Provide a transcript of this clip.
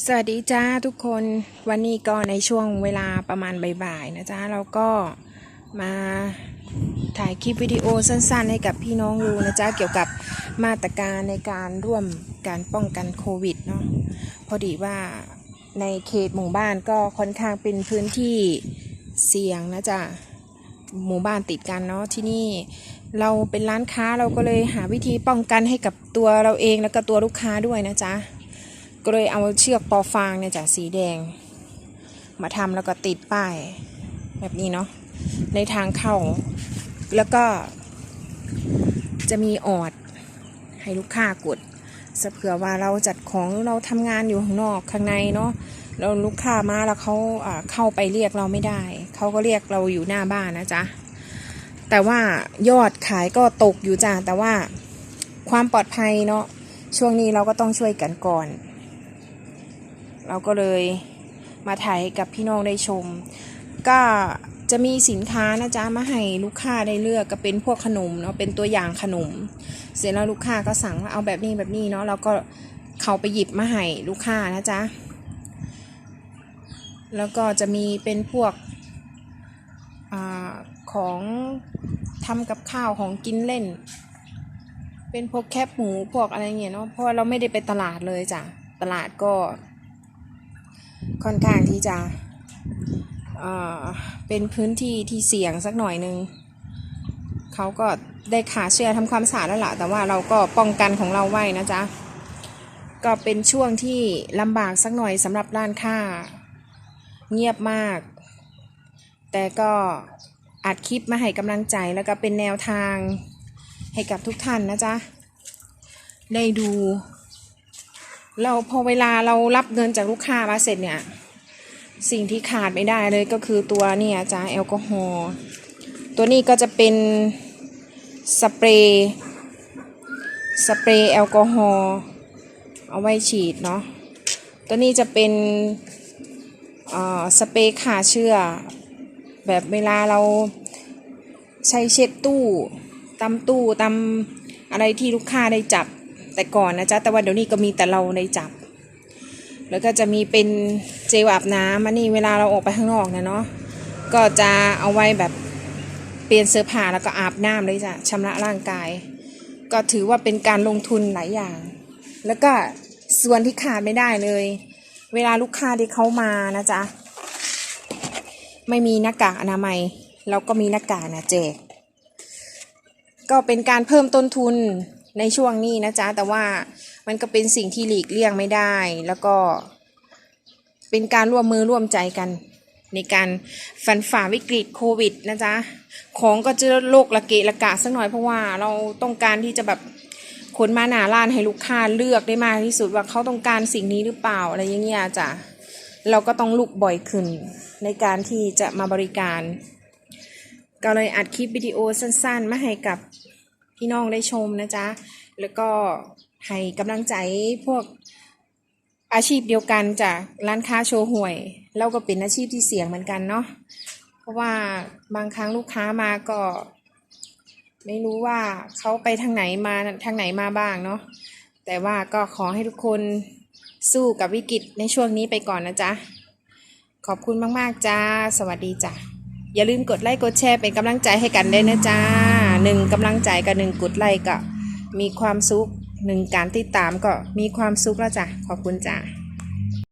สวัสดีจ้าทุกคนวันนี้ก็ในช่วงเวลาประมาณบ่ายๆนะจ๊ะเราก็มาถ่ายคลิปวิดีโอสั้นๆ ให้กับพี่น้องดูนะจ๊ะเกี่ยวกับมาตรการในการร่วมการป้องกันโควิดเนาะพอดีว่าในเขตหมู่บ้านก็ค่อนข้างเป็นพื้นที่เสี่ยงนะจ๊ะหมู่บ้านติดกันเนาะที่นี่เราเป็นร้านค้าเราก็เลยหาวิธีป้องกันให้กับตัวเราเองแล้วก็ตัวลูกค้าด้วยนะจ๊ะ ก็เลยเอาเชือกปอฟางเนี่ยจากสีแดง มาทำแล้วก็ติดป้าย แบบนี้เนาะในทางเข้า แล้วก็ จะมีออดให้ลูกค้ากดสเผื่อว่าเราจัดของหรือเราทำงานอยู่ข้างนอกข้างในเนาะเราลูกค้ามาแล้วเขาอ่าเข้าไปเรียกเราไม่ได้ เขาก็เรียกเราอยู่หน้าบ้านนะจ๊ะ แต่ว่ายอดขายก็ตกอยู่จ้าแต่ว่าความปลอดภัยเนาะช่วงนี้เราก็ต้องช่วยกันก่อน เราก็เลยมาถ่ายให้กับพี่น้องได้ชม ก็จะมีสินค้านะจ๊ะมาให้ลูกค้าได้เลือกก็เป็นพวกขนมเนาะเป็นตัวอย่างขนม เสร็จแล้วลูกค้าก็สั่งว่าเอาแบบนี้แบบนี้เนาะเราก็เขาไปหยิบมาให้ลูกค้านะจ๊ะแล้วก็จะมีเป็นพวกอของทำกับข้าวของกินเล่น เป็นพวกแคบหมูพวกอะไรเงี้ยเนาะเพราะเราไม่ได้ไปตลาดเลยจ้ะตลาดก็ ค่อนข้างที่จะเอ่อเป็นพื้นที่ที่เสี่ยงสักหน่อยนึงเขาก็ได้ขาเชื้อทำความสะอาดแล้วล่ะ แต่ว่าเราก็ป้องกันของเราไว้นะจ๊ะ ก็เป็นช่วงที่ลำบากสักหน่อยสำหรับร้านค้า เงียบมาก แต่ก็อัดคลิปมาให้กำลังใจแล้วก็เป็นแนวทางให้กับทุกท่านนะจ๊ะ ได้ดู เราพอเวลาเรารับเงินจากลูกค้ามาเสร็จเนี่ย สิ่งที่ขาดไม่ได้เลยก็คือตัวเนี่ยจ้าแอลกอฮอล์ตัวนี้ก็จะเป็นสเปรย์สเปรย์แอลกอฮอล์เอาไว้ฉีดเนาะตัวนี้จะเป็นอ่อสเปรย์ฆ่าเชื้อ แบบเวลาเราใช้เช็ดตู้ตำตู้ตำอะไรที่ลูกค้าได้จับ แต่ก่อนนะจ๊ะแต่ว่าเดี๋ยวนี้ก็มีแต่เราในจับ แล้วก็จะมีเป็นเจลอาบน้ำอันนี้เวลาเราออกไปข้างนอกนะเนาะก็จะเอาไว้แบบเปลี่ยนเสื้อผ้าแล้วก็อาบน้ำเลยจ้ะชำระร่างกาย ก็ถือว่าเป็นการลงทุนหลายอย่าง แล้วก็ส่วนที่ขาดไม่ได้เลย เวลาลูกค้าที่เขามานะจ๊ะไม่มีหน้ากากอนามัยเราก็มีหน้ากากนะแจก็เป็นการเพิ่มต้นทุน ในช่วงนี้นะจ๊ะ แต่ว่ามันก็เป็นสิ่งที่หลีกเลี่ยงไม่ได้ แล้วก็เป็นการร่วมมือร่วมใจกัน ในการฟันฝ่าวิกฤตโควิดนะจ๊ะ ของก็จะโลกละเกะละกะสักหน่อยเพราะว่าเราต้องการที่จะแบบขนมาหนาร้านให้ลูกค้าเลือกได้มากที่สุดว่าเขาต้องการสิ่งนี้หรือเปล่าอะไรอย่างเงี้ยจ้ะเราก็ต้องลุกบ่อยขึ้น ในการที่จะมาบริการ ก็เลยอัดคลิปวิดีโอสั้นๆ มาให้กับ พี่น้องได้ชมนะจ๊ะ แล้วก็ให้กำลังใจพวกอาชีพเดียวกันจากร้านค้าโชว์หวย เราก็เป็นอาชีพที่เสี่ยงเหมือนกันเนาะเพราะว่าบางครั้งลูกค้ามาก็ ไม่รู้ว่าเขาไปทางไหนมาทางไหนมาบ้างเนาะแต่ว่าก็ขอให้ทุกคนสู้กับวิกฤตในช่วงนี้ไปก่อนนะจ๊ะ ขอบคุณมาก ๆ จ้า สวัสดีจ้ะ อย่าลืมกดไลค์กดแชร์เป็นกำลังใจให้กันด้วยนะจ้า หนึ่งกำลังใจกับหนึ่งกดไลค์ก็มีความสุขหนึ่งการติดตามก็มีความสุขแล้วจ้ะขอบคุณจ้ะ